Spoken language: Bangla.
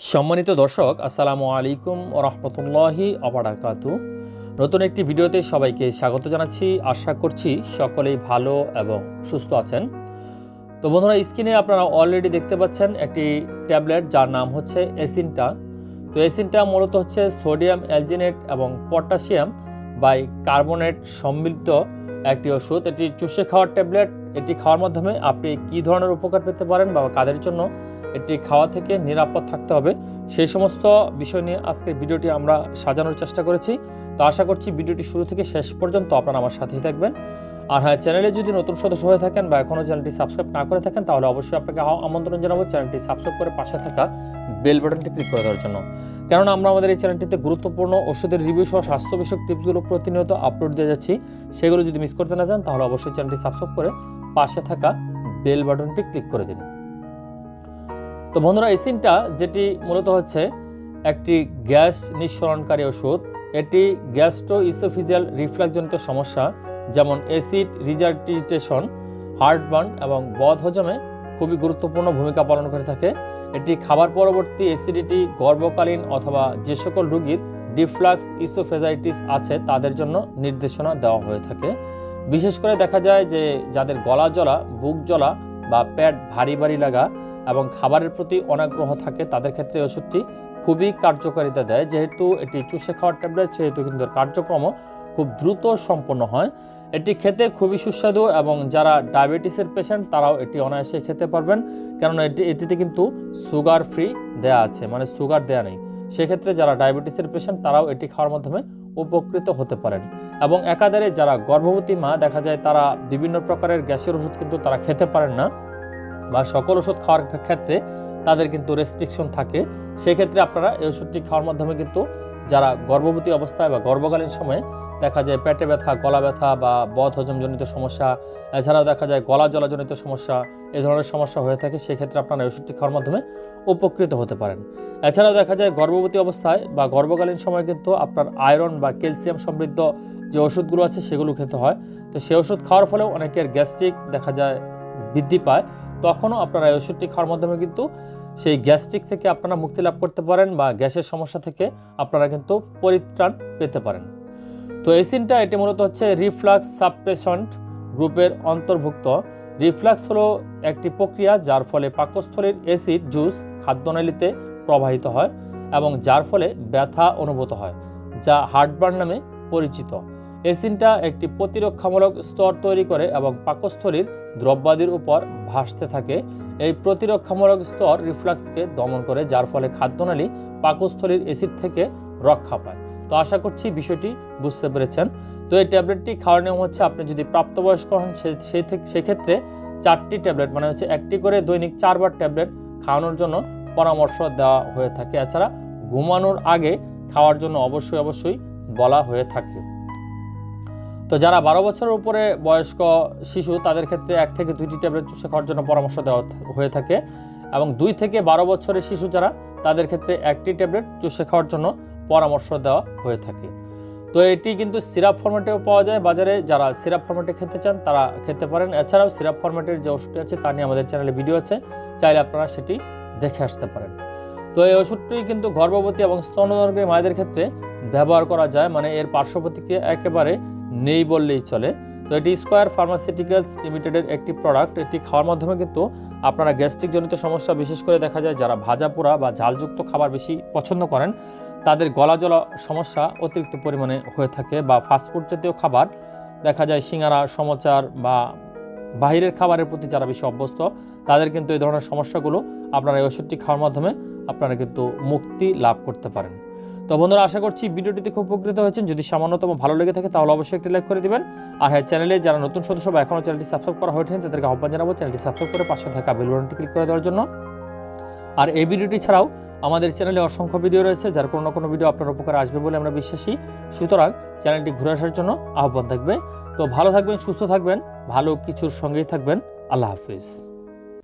সম্মানিত দর্শক, আসসালামু আলাইকুম রহমতুল্লাহি অবরাকাতু নতুন একটি ভিডিওতে সবাইকে স্বাগত জানাচ্ছি। আশা করছি সকলেই ভালো এবং সুস্থ আছেন। তো বন্ধুরা, স্ক্রিনে আপনারা অলরেডি দেখতে পাচ্ছেন একটি ট্যাবলেট যার নাম হচ্ছে এসিনটা। তো এসিনটা মূলত হচ্ছে সোডিয়াম অ্যালজিনেট এবং পটাশিয়াম বাই কার্বনেট সম্মিলিত একটি ওষুধ। এটি চুষে খাওয়ার ট্যাবলেট। এটি খাওয়ার মাধ্যমে আপনি কী ধরনের উপকার পেতে পারেন বা কাদের জন্য এটি খাওয়া থেকে নিরাপদ থাকতে হবে। সেই সমস্ত বিষয় নিয়ে আজকের ভিডিওটি আমরা সাজানোর চেষ্টা করেছি। তো আশা করছি ভিডিওটি শুরু থেকে শেষ পর্যন্ত আপনারা আমার সাথেই থাকবেন। আর হ্যাঁ চ্যানেলে যদি নতুন সদস্য হয়ে থাকেন বা এখনও চ্যানেলটি সাবস্ক্রাইব না করে থাকেন, তাহলে অবশ্যই আপনাকে আমন্ত্রণ জানাব চ্যানেলটি সাবস্ক্রাইব করে পাশে থাকা বেল বাটনটি ক্লিক করে দেওয়ার জন্য। কেননা আমরা আমাদের এই চ্যানেলটিতে গুরুত্বপূর্ণ ওষুধের রিভিউ সহ স্বাস্থ্য বিষয়ক টিপসগুলো প্রতিনিয়ত আপলোড দিয়ে যাচ্ছি। সেগুলো যদি মিস করতে না চান, তাহলে অবশ্যই চ্যানেলটি সাবস্ক্রাইব করে পাশে থাকা বেল বাটনটি ক্লিক করে দিন। তো বন্ধুরা এসিনটা যেটি মূলত হচ্ছে একটি গ্যাস নিঃসরণকারী ওষুধ। এটি গ্যাস্ট্রো ইসোফিজিয়াল রিফ্লাক্সজনিত সমস্যা, যেমন অ্যাসিড রিজার্টিটেশন, হার্টবার্ন এবং বদ হজমে খুবই গুরুত্বপূর্ণ ভূমিকা পালন করে থাকে। এটি খাবার পরবর্তী অ্যাসিডিটি, গর্ভকালীন অথবা যে সকল রোগীর ডিফ্লাক্স ইসোফেজাইটিস আছে, তাদের জন্য নির্দেশনা দেওয়া হয়ে থাকে। বিশেষ করে দেখা যায় যে যাদের গলা জ্বলা, বুক জ্বলা বা পেট ভারী ভারী লাগা এবং খাবারের প্রতি অনাগ্রহ থাকে, তাদের ক্ষেত্রে ওষুধটি খুবই কার্যকারিতা দেয়। যেহেতু এটি চুষে খাওয়ার ট্যাবলেট, সেহেতু কিন্তু কার্যক্রম খুব দ্রুত সম্পন্ন হয়। এটি খেতে খুবই সুস্বাদু এবং যারা ডায়াবেটিসের পেশেন্ট, তারাও এটি অনায়াসে খেতে পারবেন। কেননা এটি, এটিতে কিন্তু সুগার ফ্রি দেয়া আছে মানে সুগার দেয়া নেই। সেক্ষেত্রে যারা ডায়াবেটিসের পেশেন্ট, তারাও এটি খাওয়ার মাধ্যমে উপকৃত হতে পারেন। এবং একাধারে যারা গর্ভবতী মা, দেখা যায় তারা বিভিন্ন প্রকারের গ্যাসের ওষুধ কিন্তু তারা খেতে পারেন না। বা সকল ওষুধ খাওয়ার ক্ষেত্রে তাদের কিন্তু রেস্ট্রিকশন থাকে। সেক্ষেত্রে আপনারা এই ওষুধটি খাওয়ার মাধ্যমে কিন্তু যারা গর্ভবতী অবস্থায় বা গর্ভকালীন সময়ে দেখা যায় পেটে ব্যথা, গলা ব্যথা বা বদ হজমজনিত সমস্যা, এছাড়াও দেখা যায় গলা জলাজনিত সমস্যা এই ধরনের সমস্যা হয়ে থাকে, সেক্ষেত্রে আপনারা ওষুধটি খাওয়ার মাধ্যমে উপকৃত হতে পারেন। এছাড়াও দেখা যায় গর্ভবতী অবস্থায় বা গর্ভকালীন সময় কিন্তু আপনার আয়রন বা ক্যালসিয়াম সমৃদ্ধ যে ওষুধগুলো আছে সেগুলো খেতে হয়। তো সেই ওষুধ খাওয়ার ফলেও অনেকের গ্যাস্ট্রিক দেখা যায় বৃদ্ধি পায়। তখনও আপনারা এই ওষুধটি খাওয়ার মাধ্যমে কিন্তু সেই গ্যাস্ট্রিক থেকে আপনারা মুক্তি লাভ করতে পারেন বা গ্যাসের সমস্যা থেকে আপনারা কিন্তু পরিত্রাণ পেতে পারেন। তো এসিনটা এটি মূলত হচ্ছে রিফ্লাক্স সাবপ্রেশন্ট গ্রুপের অন্তর্ভুক্ত। রিফ্লাক্স হলো একটি প্রক্রিয়া যার ফলে পাকস্থলীর অ্যাসিড জুস খাদ্যনালীতে প্রবাহিত হয় এবং যার ফলে ব্যথা অনুভূত হয়, যা হার্টবার্ন নামে পরিচিত। এসিনটা একটি প্রতিরক্ষামূলক স্তর তৈরি করে এবং পাকস্থলীর দ্রব্যাদির উপর ভাসতে থাকে। এই প্রতিরক্ষামূলক স্তর রিফ্লাক্সকে দমন করে, যার ফলে খাদ্যনালী পাকস্থলীর অ্যাসিড থেকে রক্ষা পায়। তো আশা করছি বিষয়টি বুঝতে পেরেছেন। তো এই ট্যাবলেটটি খাওয়ার নিয়ম হচ্ছে, আপনি যদি প্রাপ্তবয়স্ক হন সেক্ষেত্রে চারটি ট্যাবলেট মানে হচ্ছে একটি করে দৈনিক চারবার ট্যাবলেট খাওয়ানোর জন্য পরামর্শ দেওয়া হয়ে থাকে। এছাড়া ঘুমানোর আগে খাওয়ার জন্য অবশ্যই অবশ্যই বলা হয়ে থাকে। তো যারা বারো বছরের উপরে বয়স্ক শিশু, তাদের ক্ষেত্রে এক থেকে দুইটি ট্যাবলেট চুষে খাওয়ার জন্য পরামর্শ দেওয়া হয়ে থাকে এবং দুই থেকে বারো বছরের শিশু যারা, তাদের ক্ষেত্রে একটি ট্যাবলেট চুষে খাওয়ার জন্য পরামর্শ দেওয়া হয়ে থাকে। তো এটি কিন্তু সিরাপ ফরম্যাটেও পাওয়া যায়। বাজারে যারা সিরাপ ফরম্যাটে খেতে চান, তারা খেতে পারেন। এছাড়াও সিরাপ ফরম্যাটের যে ওষুধটি আছে, তা নিয়ে আমাদের চ্যানেলে ভিডিও আছে। চাইলে আপনারা সেটি দেখে আসতে পারেন। তো এই ওষুধটি কিন্তু গর্ভবতী এবং স্তনধারী মায়েদের ক্ষেত্রে ব্যবহার করা যায়। মানে এর পার্শ্ব প্রতিক্রিয়া একেবারে নেই বললেই চলে। তো এটি স্কোয়ার ফার্মাসিউটিক্যালস লিমিটেডের একটি প্রোডাক্ট এটি খাওয়ার মাধ্যমে কিন্তু আপনারা গ্যাস্ট্রিক জনিত সমস্যা বিশেষ করে দেখা যায়, যারা ভাজা পোড়া বা ঝালযুক্ত খাবার বেশি পছন্দ করেন, তাদের গলা জলা সমস্যা অতিরিক্ত পরিমাণে হয়ে থাকে বা ফাস্টফুড জাতীয় খাবার, দেখা যায় সিঙ্গারা, সমচার বা বাইরের খাবারের প্রতি যারা বেশি অভ্যস্ত, তাদের কিন্তু এই ধরনের সমস্যাগুলো আপনারা এই ওষুধটি খাওয়ার মাধ্যমে আপনারা কিন্তু মুক্তি লাভ করতে পারেন। তো বন্ধুরা, আশা করছি ভিডিওটিতে খুব উপকৃত হয়েছেন। যদি সামান্যতম ভালো লেগে থাকে, তাহলে অবশ্যই একটি লাইক করে দিবেন। আর হ্যাঁ চ্যানেলে যারা নতুন সদস্য বা এখনও চ্যানেলটি সাবস্ক্রাইব করা হয়েছে তাদেরকে আহ্বান জানাব চ্যানেলটি সাবস্ক্রাইব করে পাশে থাকা বেল বাটনটি ক্লিক করে দেওয়ার জন্য। আর এই ভিডিওটি ছাড়াও আমাদের চ্যানেলে অসংখ্য ভিডিও রয়েছে, যার কোনো না কোনো ভিডিও আপনার উপকার আসবে বলে আমরা বিশ্বাসী। সুতরাং চ্যানেলটি ঘুরে আসার জন্য আহ্বান থাকবে। তো ভালো থাকবেন, সুস্থ থাকবেন, ভালো কিছুর সঙ্গেই থাকবেন। আল্লাহ হাফিজ।